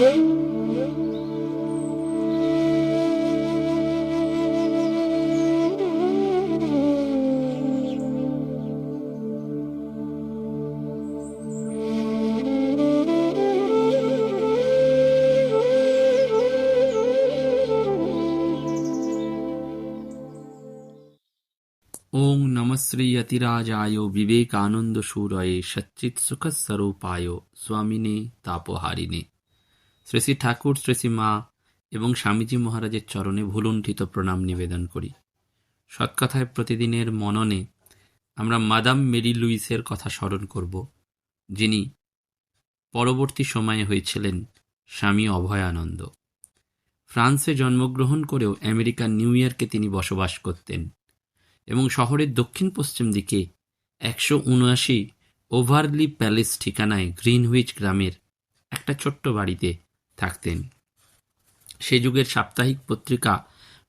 ওং নমশ্রী যতিরাজায় বিবেকানন্দ সুরয়ে সচ্চিৎ সুখস্বরূপায় স্বামিনে তাপহারিণে শ্রী শ্রী ঠাকুর, শ্রী শ্রী মা এবং স্বামীজি মহারাজের চরণে ভুলুণ্ঠিত প্রণাম নিবেদন করি। সৎকথায় প্রতিদিনের মননে আমরা মাদাম মেরি লুইসের কথা স্মরণ করব, যিনি পরবর্তী সময়ে হয়েছিলেন স্বামী অভয়ানন্দ। ফ্রান্সে জন্মগ্রহণ করেও আমেরিকার নিউ ইয়র্কে তিনি বসবাস করতেন এবং শহরের দক্ষিণ পশ্চিম দিকে একশো উনআশি ওভারলি প্যালেস ঠিকানায় গ্রিনহুইচ গ্রামের একটা ছোট্ট বাড়িতে থাকতেন। সে যুগের সাপ্তাহিক পত্রিকা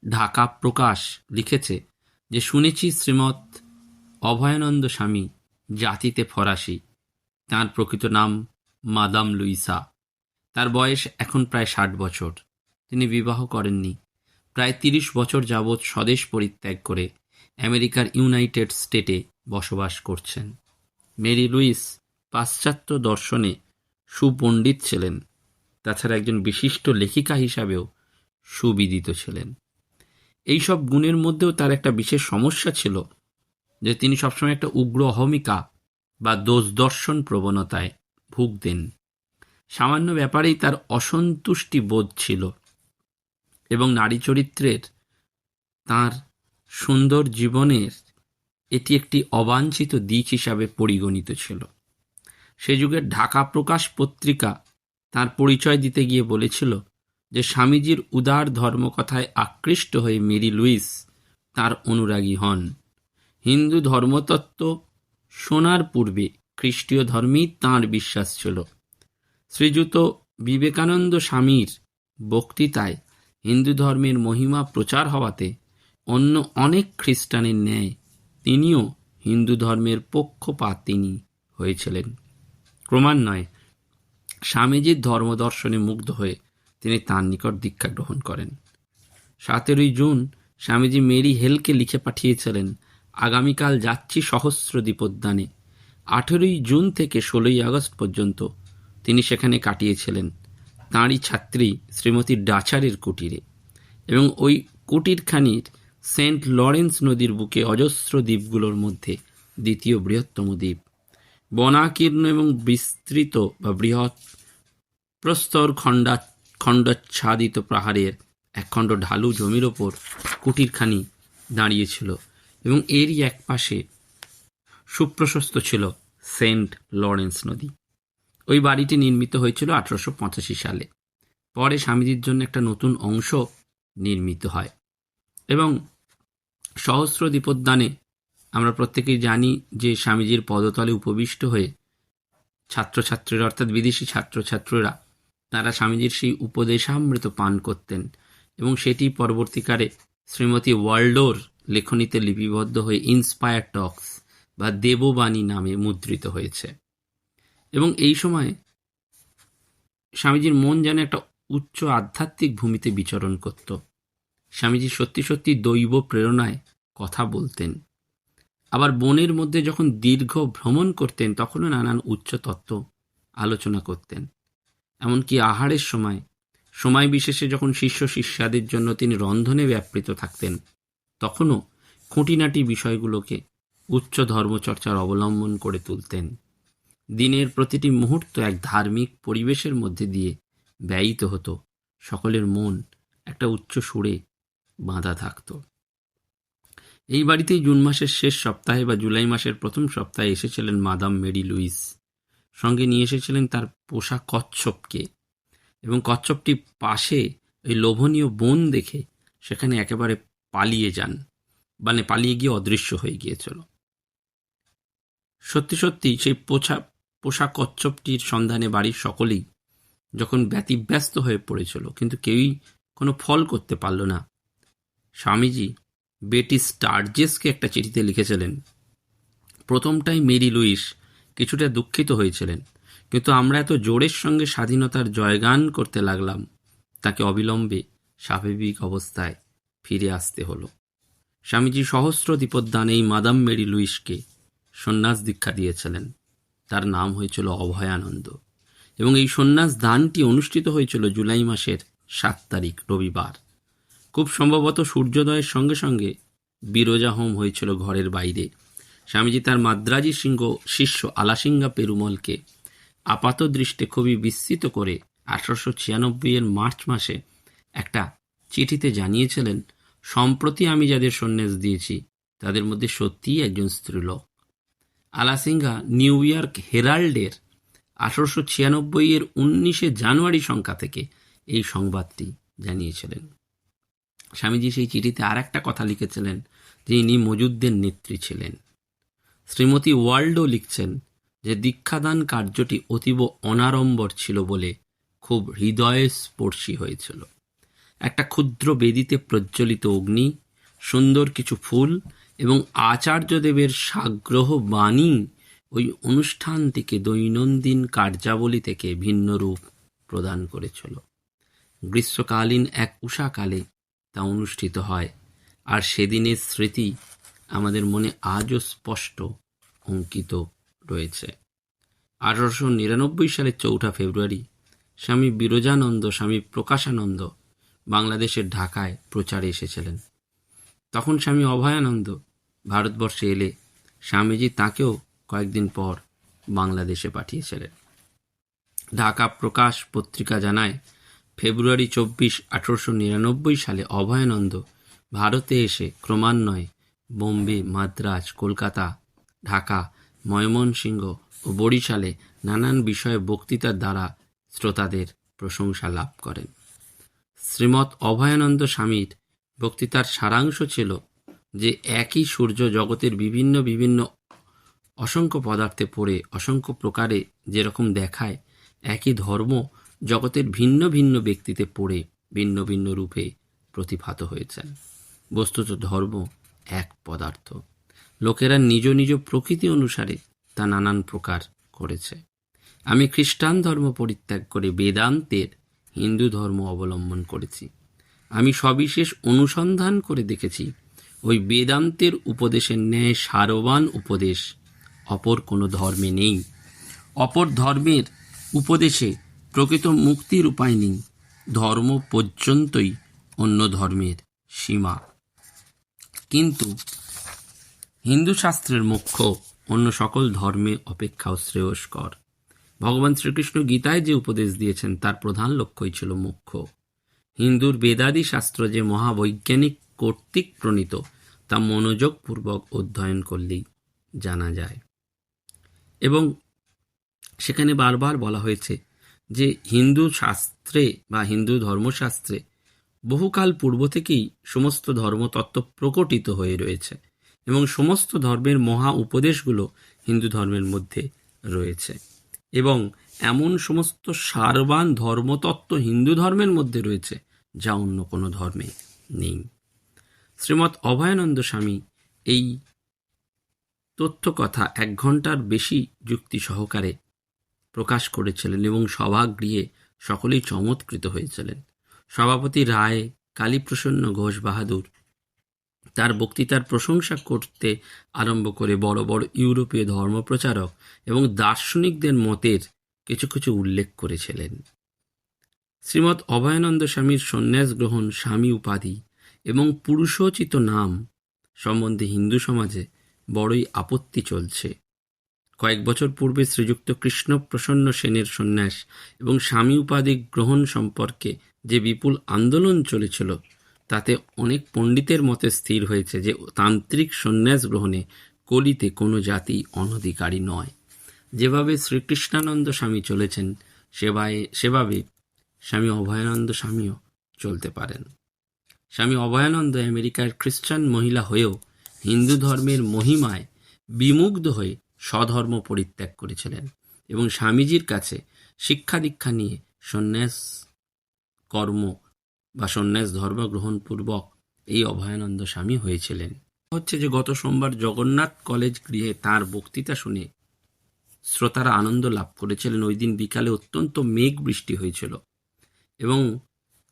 ঢাকা প্রকাশ লিখেছে যে, শুনেছি শ্রীমৎ অভয়ানন্দ স্বামী জাতিতে ফরাসি। তার প্রকৃত নাম মাদাম লুইসা। তার বয়স এখন প্রায় ষাট বছর। তিনি বিবাহ করেননি। প্রায় তিরিশ বছর যাবৎ স্বদেশ পরিত্যাগ করে আমেরিকার ইউনাইটেড স্টেটে বসবাস করছেন। মেরি লুইস পাশ্চাত্য দর্শনে সুপণ্ডিত ছিলেন। তাছাড়া একজন বিশিষ্ট লেখিকা হিসাবেও সুবিদিত ছিলেন। এইসব গুণের মধ্যেও তার একটা বিশেষ সমস্যা ছিল যে তিনি সবসময় একটা উগ্র অহমিকা বা দোষ দর্শন প্রবণতায় ভুগতেন। সামান্য ব্যাপারেই তার অসন্তুষ্টি বোধ ছিল এবং নারী চরিত্রের তার সুন্দর জীবনের এটি একটি অবাঞ্ছিত দিক হিসাবে পরিগণিত ছিল। সে যুগের ঢাকা প্রকাশ পত্রিকা তার পরিচয় দিতে গিয়ে বলেছিল যে স্বামীজির উদার ধর্মকথায় আকৃষ্ট হয়ে মেরি লুইস তার অনুরাগী হন। হিন্দু ধর্মতত্ত্ব শোনার পূর্বে খ্রিস্টীয় ধর্মেই তাঁর বিশ্বাস ছিল। শ্রীযুত বিবেকানন্দ স্বামীর বক্তৃতায় হিন্দু ধর্মের মহিমা প্রচার হওয়াতে অন্য অনেক খ্রিস্টানের ন্যায় তিনিও হিন্দু ধর্মের পক্ষপাত তিনি হয়েছিলেন। ক্রমান্বয়ে স্বামীজির ধর্মদর্শনে মুগ্ধ হয়ে তিনি তাঁর নিকট দীক্ষা গ্রহণ করেন। সতেরোই জুন স্বামীজি মেরি হেলকে লিখে পাঠিয়েছিলেন, আগামীকাল যাচ্ছি সহস্র দ্বীপোদ্যানে আঠেরোই জুন থেকে ষোলোই আগস্ট পর্যন্ত তিনি সেখানে কাটিয়েছিলেন। তাঁরই ছাত্রী শ্রীমতী ডাচারের কুটিরে এবং ওই কুটিরখানির সেন্ট লরেন্স নদীর বুকে অজস্র দ্বীপগুলোর মধ্যে দ্বিতীয় বৃহত্তম দ্বীপ। বনাকীর্ণ এবং বিস্তৃত বা বৃহৎ প্রস্তর খণ্ডা খণ্ডাচ্ছাদিত পাহাড়ের একখণ্ড ঢালু জমির ওপর কুটিরখানি দাঁড়িয়েছিল এবং এরই এক পাশে সুপ্রশস্ত ছিল সেন্ট লরেন্স নদী। ওই বাড়িটি নির্মিত হয়েছিল আঠারোশো পঁচাশি সালে। পরে স্বামীজির জন্য একটা নতুন অংশ নির্মিত হয় এবং সহস্র দ্বীপোদ্যানে আমরা প্রত্যেকেই জানি যে স্বামীজির পদতলে উপবিষ্ট হয়ে ছাত্রছাত্রীরা, অর্থাৎ বিদেশি ছাত্রছাত্রীরা, তারা স্বামীজির সেই উপদেশামৃত পান করতেন এবং সেটি পরবর্তীকালে শ্রীমতী ওয়ার্ল্ডোর লেখনীতে লিপিবদ্ধ হয়ে ইন্সপায়ার টক্স বা দেববাণী নামে মুদ্রিত হয়েছে। এবং এই সময় স্বামীজির মন যেন একটা উচ্চ আধ্যাত্মিক ভূমিতে বিচরণ করত। স্বামীজি সত্যি সত্যি দৈব প্রেরণায় কথা বলতেন। আবার বনের মধ্যে যখন দীর্ঘ ভ্রমণ করতেন, তখনও নানান উচ্চ তত্ত্ব আলোচনা করতেন। এমনকি আহারের সময় সময় বিশেষে যখন শিষ্য শিষ্যাদের জন্য তিনি রন্ধনে ব্যাপৃত থাকতেন, তখনও খুঁটিনাটি বিষয়গুলোকে উচ্চ ধর্মচর্চার অবলম্বন করে তুলতেন। দিনের প্রতিটি মুহূর্ত এক ধার্মিক পরিবেশের মধ্যে দিয়ে ব্যয়িত হতো। সকলের মন একটা উচ্চ সুরে বাঁধা থাকত। এই বাড়িতেই জুন মাসের শেষ সপ্তাহে বা জুলাই মাসের প্রথম সপ্তাহে এসেছিলেন মাদাম মেরি লুইস। সঙ্গে নিয়ে এসেছিলেন তার পোষা কচ্ছপকে এবং কচ্ছপটি পাশে ওই লোভনীয় বন দেখে সেখানে একেবারে পালিয়ে যান। মানে পালিয়ে গিয়ে অদৃশ্য হয়ে গিয়েছিল। সত্যি সত্যি সেই পোষা পোষা কচ্ছপটির সন্ধানে বাড়ির সকলেই যখন ব্যতিব্যস্ত হয়ে পড়েছিল, কিন্তু কেউই কোনো ফল করতে পারল না। স্বামীজি বেটি স্টার্জেসকে একটা চিঠিতে লিখেছিলেন। প্রথমটাই মেরি লুইস কিছুটা দুঃখিত হয়েছিলেন, কিন্তু আমরা এত জোরের সঙ্গে স্বাধীনতার জয়গান করতে লাগলাম, তাকে অবিলম্বে স্বাভাবিক অবস্থায় ফিরে আসতে হলো। স্বামীজি সহস্র দীপোদ্দান এই মাদাম মেরি লুইসকে সন্ন্যাস দীক্ষা দিয়েছিলেন। তার নাম হয়েছিল অভয়ানন্দ এবং এই সন্ন্যাস দানটি অনুষ্ঠিত হয়েছিল জুলাই মাসের সাত তারিখ রবিবার। খুব সম্ভবত সূর্যোদয়ের সঙ্গে সঙ্গে বিরজা হোম হয়েছিল ঘরের বাইরে। স্বামীজি তার মাদ্রাজি সিংহ শিষ্য আলাসিঙ্গা পেরুমলকে আপাত দৃষ্টে খুবই বিস্মিত করে আঠারোশো ছিয়ানব্বই এর মার্চ মাসে একটা চিঠিতে জানিয়েছিলেন, সম্প্রতি আমি যাদের সন্ন্যাস দিয়েছি, তাদের মধ্যে সত্যিই একজন স্ত্রীলোক। আলাসিঙ্গা নিউ ইয়র্ক হেরাল্ডের আঠারোশো ছিয়ানব্বই এর উনিশে জানুয়ারি সংখ্যা থেকে এই সংবাদটি জানিয়েছিলেন। স্বামীজি সেই চিঠিতে আর একটা কথা লিখেছিলেন যে ইনি মজুদদের নেত্রী ছিলেন। শ্রীমতী ওয়ার্ল্ডও লিখছেন যে দীক্ষাদান কার্যটি অতীব অনাড়ম্বর ছিল বলে খুব হৃদয়স্পর্শী হয়েছিল। একটা ক্ষুদ্র বেদিতে প্রজ্বলিত অগ্নি, সুন্দর কিছু ফুল এবং আচার্যদেবের সাগ্রহ বাণী ওই অনুষ্ঠানটিকে দৈনন্দিন কার্যাবলী থেকে ভিন্ন রূপ প্রদান করেছিল। গ্রীষ্মকালীন এক উষাকালে তা অনুষ্ঠিত হয়। আর সেদিনের স্মৃতি আমাদের মনে আজও স্পষ্ট অঙ্কিত রয়েছে। আঠারোশো নিরানব্বই সালের চৌঠা ফেব্রুয়ারি স্বামী বিরজানন্দ, স্বামী প্রকাশানন্দ বাংলাদেশের ঢাকায় প্রচারে এসেছিলেন। তখন স্বামী অভয়ানন্দ ভারতবর্ষে এলে স্বামীজি তাকেও কয়েকদিন পর বাংলাদেশে পাঠিয়েছিলেন। ঢাকা প্রকাশ পত্রিকা জানায় ফেব্রুয়ারি চব্বিশ, আঠারোশো নিরানব্বই সালে অভয়ানন্দ ভারতে এসে ক্রমান্বয়ে বোম্বে, মাদ্রাজ, কলকাতা, ঢাকা, ময়মনসিংহ ও বরিশালে নানান বিষয়ে বক্তৃতার দ্বারা শ্রোতাদের প্রশংসা লাভ করেন। শ্রীমৎ অভয়ানন্দ স্বামীর বক্তৃতার সারাংশ ছিল যে একই সূর্য জগতের বিভিন্ন বিভিন্ন অসংখ্য পদার্থে পড়ে, অসংখ্য প্রকারে যেরকম দেখায়, একই ধর্ম জগতের ভিন্ন ভিন্ন ব্যক্তিতে পড়ে ভিন্ন ভিন্ন রূপে প্রতিভাত হয়েছেন। বস্তুত ধর্ম এক পদার্থ। লোকেরা নিজ নিজ প্রকৃতি অনুসারে তা নানান প্রকার করেছে। আমি খ্রিস্টান ধর্ম পরিত্যাগ করে বেদান্তের হিন্দু ধর্ম অবলম্বন করেছি। আমি সবিশেষ অনুসন্ধান করে দেখেছি, ওই বেদান্তের উপদেশের ন্যায় সারবান উপদেশ অপর কোনো ধর্মে নেই। অপর ধর্মের উপদেশে প্রকৃত মুক্তির উপায় নেই। ধর্ম পর্যন্তই অন্য ধর্মের সীমা। কিন্তু হিন্দু শাস্ত্রের মুখ্য অন্য সকল ধর্মে অপেক্ষাও শ্রেয়স্কর। ভগবান শ্রীকৃষ্ণ গীতায় যে উপদেশ দিয়েছেন, তার প্রধান লক্ষ্যই ছিল মুখ্য। হিন্দুর বেদাদি শাস্ত্র যে মহাবৈজ্ঞানিক কর্তৃক প্রণীত, তা মনোযোগপূর্বক অধ্যয়ন করলেই জানা যায়। এবং সেখানে বারবার বলা হয়েছে যে হিন্দু শাস্ত্রে বা হিন্দু ধর্মশাস্ত্রে বহুকাল পূর্ব থেকেই সমস্ত ধর্মতত্ত্ব প্রকটিত হয়ে রয়েছে এবং সমস্ত ধর্মের মহা উপদেশগুলো হিন্দু ধর্মের মধ্যে রয়েছে এবং এমন সমস্ত সারবান ধর্মতত্ত্ব হিন্দু ধর্মের মধ্যে রয়েছে যা অন্য কোনো ধর্মে নেই। শ্রীমৎ অভয়ানন্দ স্বামী এই তথ্য কথা এক ঘণ্টার বেশি যুক্তি সহকারে প্রকাশ করেছিলেন এবং সভাগৃহে সকলেই চমৎকৃত হয়েছিলেন। সভাপতি রায় কালীপ্রসন্ন ঘোষ বাহাদুর তার বক্তৃতার প্রশংসা করতে আরম্ভ করে বড় বড় ইউরোপীয় ধর্মপ্রচারক এবং দার্শনিকদের মতের কিছু কিছু উল্লেখ করেছিলেন। শ্রীমৎ অভয়ানন্দ স্বামীর সন্ন্যাস গ্রহণ স্বামী উপাধি এবং পুরুষোচিত নাম সম্বন্ধে হিন্দু সমাজে বড়ই আপত্তি চলছে। কয়েক বছর পূর্বে শ্রীযুক্ত কৃষ্ণ প্রসন্ন সেনের সন্ন্যাস এবং স্বামী উপাধি গ্রহণ সম্পর্কে যে বিপুল আন্দোলন চলেছিল, তাতে অনেক পণ্ডিতের মতে স্থির হয়েছে যে তান্ত্রিক সন্ন্যাস গ্রহণে কলিতে কোনো জাতি অনধিকারী নয়। যেভাবে শ্রীকৃষ্ণানন্দ স্বামী চলেছেন, সেবায়, সেভাবে স্বামী অভয়ানন্দ স্বামীও চলতে পারেন। স্বামী অভয়ানন্দ আমেরিকার খ্রিস্টান মহিলা হয়েও হিন্দু ধর্মের মহিমায় বিমুগ্ধ হয়ে স্বধর্ম পরিত্যাগ করেছিলেন এবং স্বামীজির কাছে শিক্ষা দীক্ষা নিয়ে সন্ন্যাস কর্ম বা সন্ন্যাস ধর্ম গ্রহণ পূর্বক এই অভয়ানন্দ স্বামী হয়েছিলেন। হচ্ছে যে গত সোমবার জগন্নাথ কলেজ গৃহে তার বক্তৃতা শুনে শ্রোতারা আনন্দ লাভ করেছিলেন। ওই দিন বিকালে অত্যন্ত মেঘ বৃষ্টি হয়েছিল এবং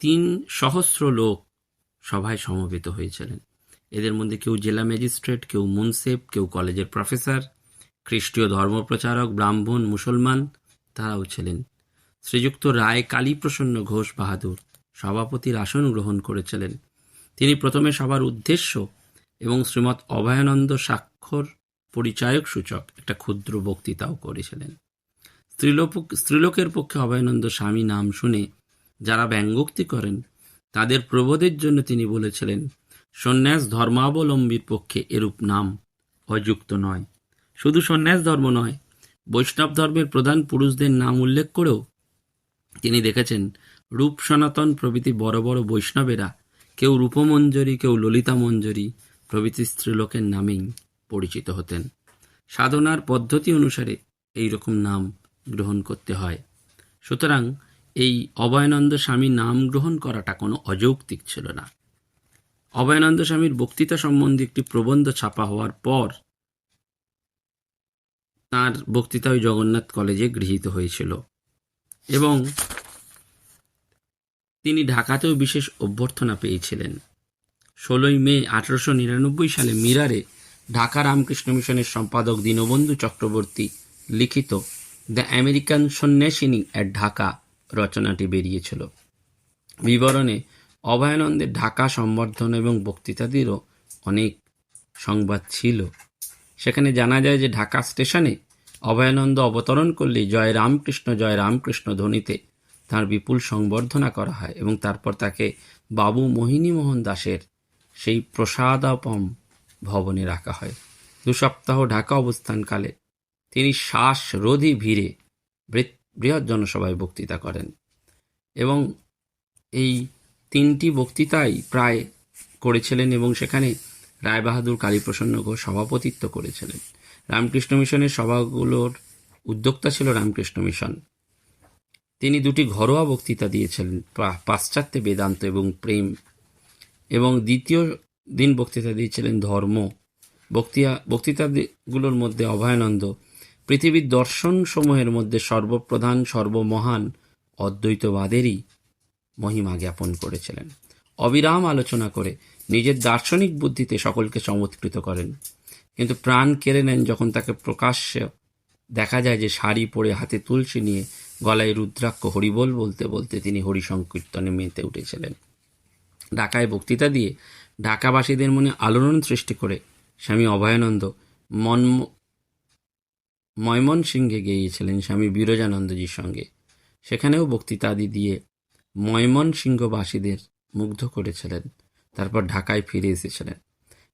তিন সহস্র লোক সভায় সমবেত হয়েছিলেন। এদের মধ্যে কেউ জেলা ম্যাজিস্ট্রেট, কেউ মুনসেফ কেউ কলেজের প্রফেসর খ্রিস্টীয় ধর্মপ্রচারক, ব্রাহ্মণ, মুসলমান তারাও ছিলেন। শ্রীযুক্ত রায় কালীপ্রসন্ন ঘোষ বাহাদুর সভাপতির আসন গ্রহণ করেছিলেন। তিনি প্রথমে সবার উদ্দেশ্য এবং শ্রীমৎ অভয়ানন্দ স্বাক্ষর পরিচায়ক সূচক একটা ক্ষুদ্র বক্তৃতাও করেছিলেন। স্ত্রীলোক, স্ত্রীলোকের পক্ষে অভয়ানন্দ স্বামী নাম শুনে যারা ব্যঙ্গোক্তি করেন, তাদের প্রবোধের জন্য তিনি বলেছিলেন, সন্ন্যাস ধর্মাবলম্বীর পক্ষে এরূপ নাম অযুক্ত নয়। শুধু সন্ন্যাস ধর্ম নয়, বৈষ্ণব ধর্মের প্রধান পুরুষদের নাম উল্লেখ করেও তিনি দেখেছেন, রূপ সনাতন প্রভৃতি বড় বড় বৈষ্ণবেরা, কেউ রূপমঞ্জরী, কেউ ললিতা মঞ্জরী প্রভৃতি স্ত্রীলোকের নামেই পরিচিত হতেন। সাধনার পদ্ধতি অনুসারে এই রকম নাম গ্রহণ করতে হয়। সুতরাং এই অভয়ানন্দ স্বামী নাম গ্রহণ করাটা কোনো অযৌক্তিক ছিল না। অভয়ানন্দ স্বামীর বক্তৃতা সম্বন্ধে একটি প্রবন্ধ ছাপা হওয়ার পর তার বক্তৃতা ওই জগন্নাথ কলেজে গৃহীত হয়েছিল। এবং তিনি ঢাকাতেও বিশেষ অভ্যর্থনা পেয়েছিলেন। ষোলোই মে আঠারোশো নিরানব্বই সালে মিরারে ঢাকা রামকৃষ্ণ মিশনের সম্পাদক দীনবন্ধু চক্রবর্তী লিখিত দ্য আমেরিকান সন্ন্যাসিনী অ্যাট ঢাকা রচনাটি বেরিয়েছিল। বিবরণে অভয়ানন্দের ঢাকা সম্বর্ধনা এবং বক্তৃতাদেরও অনেক সংবাদ ছিল। সেখানে জানা যায় যে ঢাকা স্টেশনে অভয়ানন্দ অবতরণ করলেই জয় রামকৃষ্ণ জয় রামকৃষ্ণ ধ্বনিতে তার বিপুল সংবর্ধনা করা হয় এবং তারপর তাকে বাবু মোহিনী মোহন দাসের সেই প্রসাদাপম ভবনে রাখা হয়। দু সপ্তাহ ঢাকা অবস্থানকালে তিনি শ্বাস রোধী ভিড়ে বৃহৎ জনসভায় বক্তৃতা করেন এবং এই তিনটি বক্তৃতাই প্রায় করেছিলেন এবং সেখানে রায়বাহাদুর কালীপ্রসন্ন ঘোষ সভাপতিত্ব করেছিলেন। রামকৃষ্ণ মিশনের সভাগুলোর উদ্যোক্তা ছিল রামকৃষ্ণ মিশন। তিনি দুটি ঘরোয়া বক্তৃতা দিয়েছিলেন পাশ্চাত্যে বেদান্ত এবং প্রেম। এবং দ্বিতীয় দিন বক্তৃতা দিয়েছিলেন ধর্ম। বক্তৃতা বক্তৃতাগুলোর মধ্যে অভয়ানন্দ, পৃথিবীর দর্শন সমূহের মধ্যে সর্বপ্রধান, সর্বমহান, অদ্বৈতবাদেরই মহিমা জ্ঞাপন করেছিলেন। অবিরাম আলোচনা করে নিজের দার্শনিক বুদ্ধিতে সকলকে চমৎকৃত করেন। কিন্তু প্রাণ কেড়ে নেন যখন তাকে প্রকাশ্যে দেখা যায় যে শাড়ি পরে হাতে তুলসী নিয়ে গলায় রুদ্রাক্ষ হরিবোল বলতে বলতে তিনি হরি সংকীর্তনে মেতে উঠেছিলেন। ঢাকায় বক্তৃতা দিয়ে ঢাকাবাসীদের মনে আলোড়ন সৃষ্টি করে স্বামী অভয়ানন্দ মন ময়মন সিংহে গিয়েছিলেন স্বামী বিরজানন্দজির সঙ্গে। সেখানেও বক্তৃতা বক্তৃতাদি দিয়ে ময়মন সিংহবাসীদের মুগ্ধ করেছিলেন। তারপর ঢাকায় ফিরে এসেছিলেন।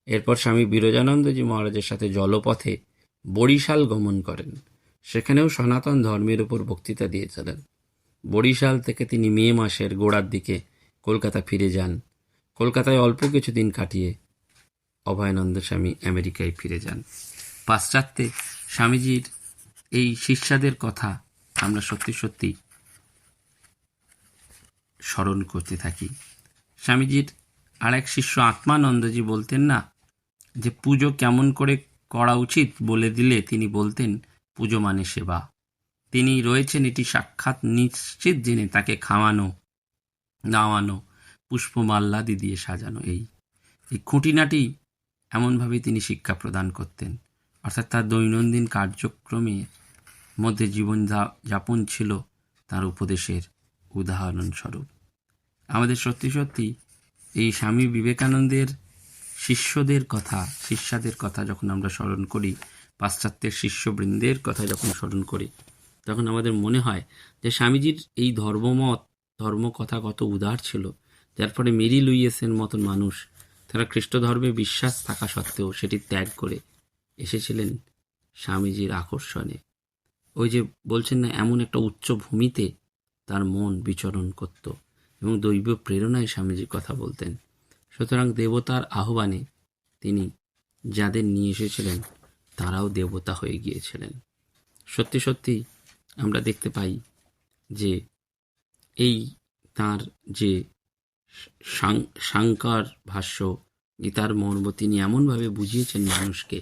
এরপর স্বামী বিরজানন্দজি মহারাজের সাথে জলপথে বরিশাল গমন করেন। সেখানেও সনাতন ধর্মের উপর বক্তৃতা দিয়েছিলেন। বরিশাল থেকে তিনি মে মাসের গোড়ার দিকে কলকাতা ফিরে যান। কলকাতায় অল্প কিছুদিন কাটিয়ে অভয়ানন্দ স্বামী আমেরিকায় ফিরে যান। পাশ্চাত্যে স্বামীজির এই শিষ্যাদের কথা আমরা সত্যি সত্যি স্মরণ করতে থাকি। স্বামীজির আরেক শিষ্য আত্মানন্দজি বলতেন, না, যে পুজো কেমন করে করা উচিত বলে দিলে তিনি বলতেন, পুজো মানে সেবা। তিনি রয়েছেন এটি সাক্ষাৎ নিশ্চিত জেনে তাকে খাওয়ানো নাওয়ানো পুষ্পমাল্লাদি দিয়ে সাজানো এই। এই খুঁটিনাটি এমনভাবে তিনি শিক্ষা প্রদান করতেন। অর্থাৎ তার দৈনন্দিন কার্যক্রমের মধ্যে জীবন যাপন ছিল তার উপদেশের উদাহরণস্বরূপ। আমাদের সত্যি সত্যি এই স্বামী বিবেকানন্দের শিষ্যদের কথা, শিষ্যাদের কথা যখন আমরা স্মরণ করি, পাশ্চাত্যের শিষ্যবৃন্দের কথা যখন স্মরণ করি, তখন আমাদের মনে হয় যে স্বামীজির এই ধর্মমত, ধর্মকথা কত উদার ছিল। যার ফলে মেরি লুইয়েসের মতন মানুষ, তারা খ্রিস্ট ধর্মে বিশ্বাস থাকা সত্ত্বেও সেটি ত্যাগ করে এসেছিলেন স্বামীজির আকর্ষণে। ওই যে বলছেন না, এমন একটা উচ্চ ভূমিতে তার মন বিচরণ করত। এবং দৈব প্রেরণায় স্বামীজির কথা বলতেন। সুতরাং দেবতার আহ্বানে তিনি যাদের নিয়ে এসেছিলেন, তারাও দেবতা হয়ে গিয়েছিলেন। সত্যি সত্যি আমরা দেখতে পাই যে এই তার যে সাংকার ভাষ্য গীতার মর্ম তিনি এমনভাবে বুঝিয়েছেন মানুষকে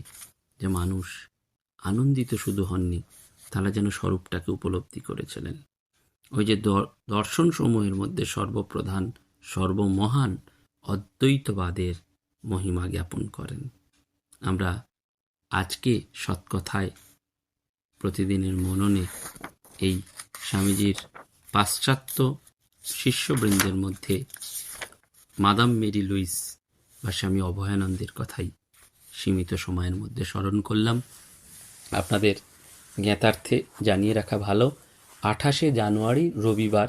যে মানুষ আনন্দিত শুধু হননি, তারা যেন স্বরূপটাকে উপলব্ধি করেছিলেন। ওই যে দর্শন সমূহের মধ্যে সর্বপ্রধান, সর্বমহান, অদ্বৈতবাদের মহিমা জ্ঞাপন করেন। আমরা আজকে সৎকথায় প্রতিদিনের মননে এই স্বামীজির পাশ্চাত্য শিষ্যবৃন্দের মধ্যে মাদাম মেরি লুইস বা স্বামী অভয়ানন্দের কথাই সীমিত সময়ের মধ্যে স্মরণ করলাম। আপনাদের জ্ঞাতার্থে জানিয়ে রাখা ভালো। আঠাশে জানুয়ারি রবিবার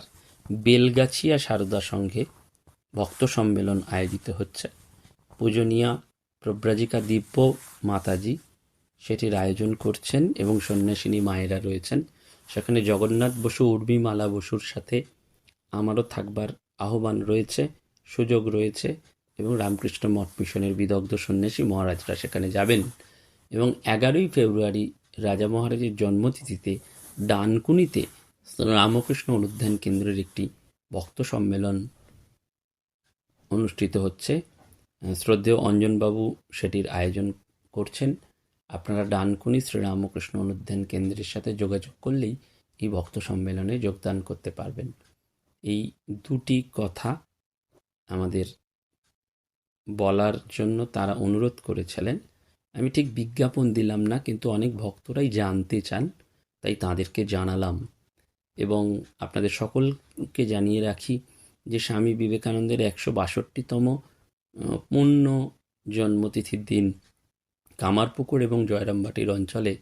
বেলগাছিয়া সারদা সংঘে ভক্ত সম্মেলন আয়োজিত হচ্ছে। পূজনীয়া প্রব্রাজিকা দিব্য মাতাজি সেটির আয়োজন করছেন এবং সন্ন্যাসিনী মায়েরা রয়েছেন। সেখানে জগন্নাথ বসু উর্মিমালা বসুর সাথে আমারও থাকবার আহ্বান রয়েছে, সুযোগ রয়েছে এবং রামকৃষ্ণ মঠ মিশনের বিদগ্ধ সন্ন্যাসী মহারাজরা সেখানে যাবেন। এবং এগারোই ফেব্রুয়ারি রাজা মহারাজের জন্মতিথিতে ডানকুনিতে রামকৃষ্ণ অনুধ্যান কেন্দ্রের একটি ভক্ত সম্মেলন অনুষ্ঠিত হচ্ছে। শ্রদ্ধেয় অঞ্জনবাবু সেটির আয়োজন করছেন। আপনারা ডানকুনি শ্রীরামকৃষ্ণ অনুধ্যান কেন্দ্রের সাথে যোগাযোগ করলেই এই ভক্ত সম্মেলনে যোগদান করতে পারবেন। এই দুটি কথা আমাদের বলার জন্য তারা অনুরোধ করেছিলেন। আমি ঠিক বিজ্ঞাপন দিলাম না, কিন্তু অনেক ভক্তরাই জানতে চান, তাই তাদেরকে জানালাম। এবং আপনাদের সকলকে জানিয়ে রাখি যে স্বামী বিবেকানন্দের একশো বাষট্টিতম পূর্ণ জন্মতিথির দিন কামারপুকুর এবং জয়রামবাটির অঞ্চলে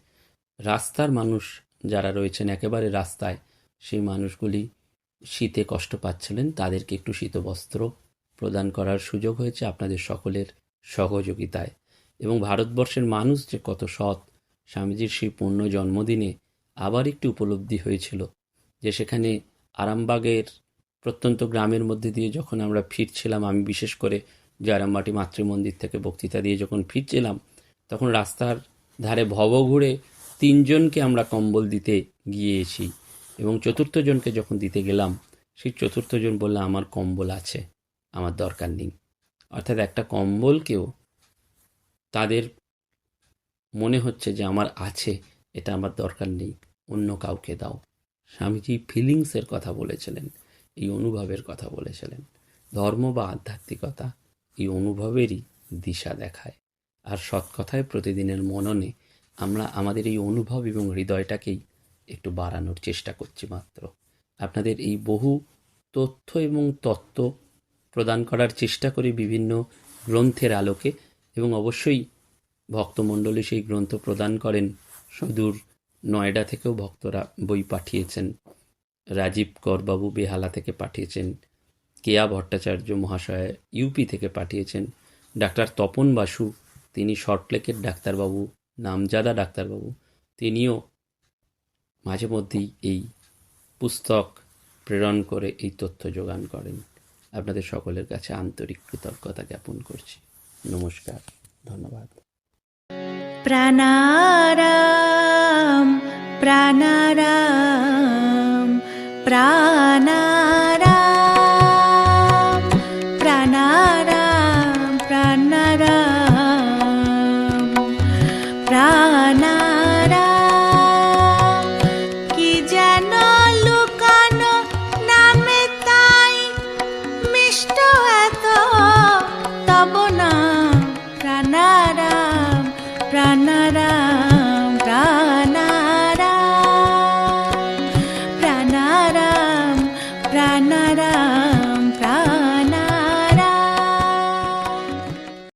রাস্তার মানুষ যারা রয়েছেন, একেবারে রাস্তায় সেই মানুষগুলি শীতে কষ্ট পাচ্ছিলেন। তাদেরকে একটু শীতবস্ত্র প্রদান করার সুযোগ হয়েছে আপনাদের সকলের সহযোগিতায়। এবং ভারতবর্ষের মানুষ যে কত সৎ, স্বামীজির সেই পূর্ণ জন্মদিনে আবার একটি উপলব্ধি হয়েছিল। যে সেখানে আরামবাগের প্রত্যন্ত গ্রামের মধ্যে দিয়ে যখন আমরা ফিরছিলাম, আমি বিশেষ করে জয়রামবাটি মাতৃমন্দির থেকে বক্তৃতা দিয়ে যখন ফিরছিলাম, তখন রাস্তার ধারে ভব ঘুরে তিনজনকে আমরা কম্বল দিতে গিয়েছি এবং চতুর্থ জনকে যখন দিতে গেলাম, সেই চতুর্থ জন বললে, আমার কম্বল আছে, আমার দরকার নেই। অর্থাৎ একটা কম্বলকেও তাদের মনে হচ্ছে যে, আমার আছে, এটা আমার দরকার নেই, অন্য কাউকে দাও। স্বামীজি ফিলিংসের কথা বলেছিলেন, এই অনুভবের কথা বলেছিলেন। ধর্ম বা আধ্যাত্মিকতা এই অনুভবেরই দিশা দেখায়। আর সৎ কথায় প্রতিদিনের মননে আমরা আমাদের এই অনুভব এবং হৃদয়টাকেই একটু বাড়ানোর চেষ্টা করছি মাত্র। আপনাদের এই বহু তথ্য এবং তত্ত্ব প্রদান করার চেষ্টা করি বিভিন্ন গ্রন্থের আলোকে এবং অবশ্যই ভক্তমণ্ডলী সেই গ্রন্থ প্রদান করেন সুদূর নয়ডা থেকেও ভক্তরা বই পাঠিয়েছেন। রাজীব করবাবু বেহালা থেকে পাঠিয়েছেন। কেয়া ভট্টাচার্য মহাশয় ইউপি থেকে পাঠিয়েছেন। ডাক্তার তপন বাসু, তিনি শর্টলেকের ডাক্তারবাবু, নামজাদা ডাক্তারবাবু, তিনিও মাঝে মধ্যেই এই পুস্তক প্রেরণ করে এই তথ্য যোগান করেন। আপনাদের সকলের কাছে আন্তরিক কৃতজ্ঞতা জ্ঞাপন করছি। নমস্কার, ধন্যবাদ। प्राणाराम प्राणाराम प्राणा